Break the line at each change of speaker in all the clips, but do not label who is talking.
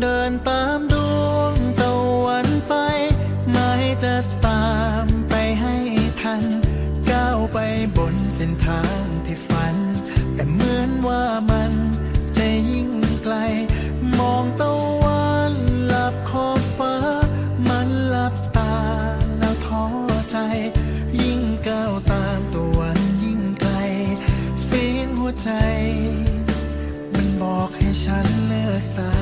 เดินตามดวงตะวันไป ไม่จะตามไปให้ทัน ก้าวไปบนเส้นทางที่ฝัน แต่เหมือนว่ามันจะยิ่งไกล มองตะวันหลับขอบฟ้า มันหลับตาแล้วท้อใจ ยิ่งก้าวตามตะวันยิ่งไกล เสียงหัวใจ มันบอกให้ฉันเลิกตาม
ล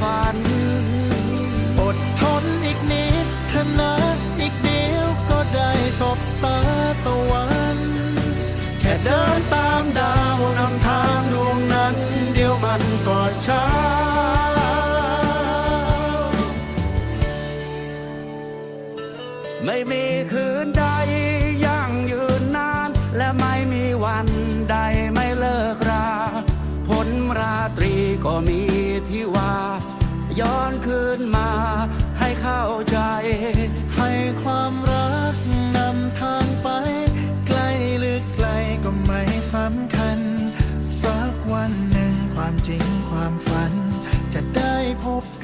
ฝัน อด
ทน
อีกนิดเถอะนะอีกเดียวก็ได้สบตาตะวัน แค่เดินตามดาวนำทางดวงนั้น เดี๋ยวมันก็เช้า
ไม่มีคืนใดยั่งยืนนาน และไม่มีวันใด ใจ
ให้ความรักนำทางไป ไกลหรือไกลก็ไม่สำคัญ สักวันหนึ่งความจริงความฝัน จะได้พบกัน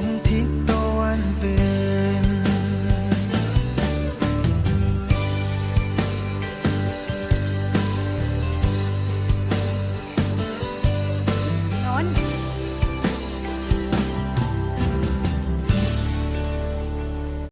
จะ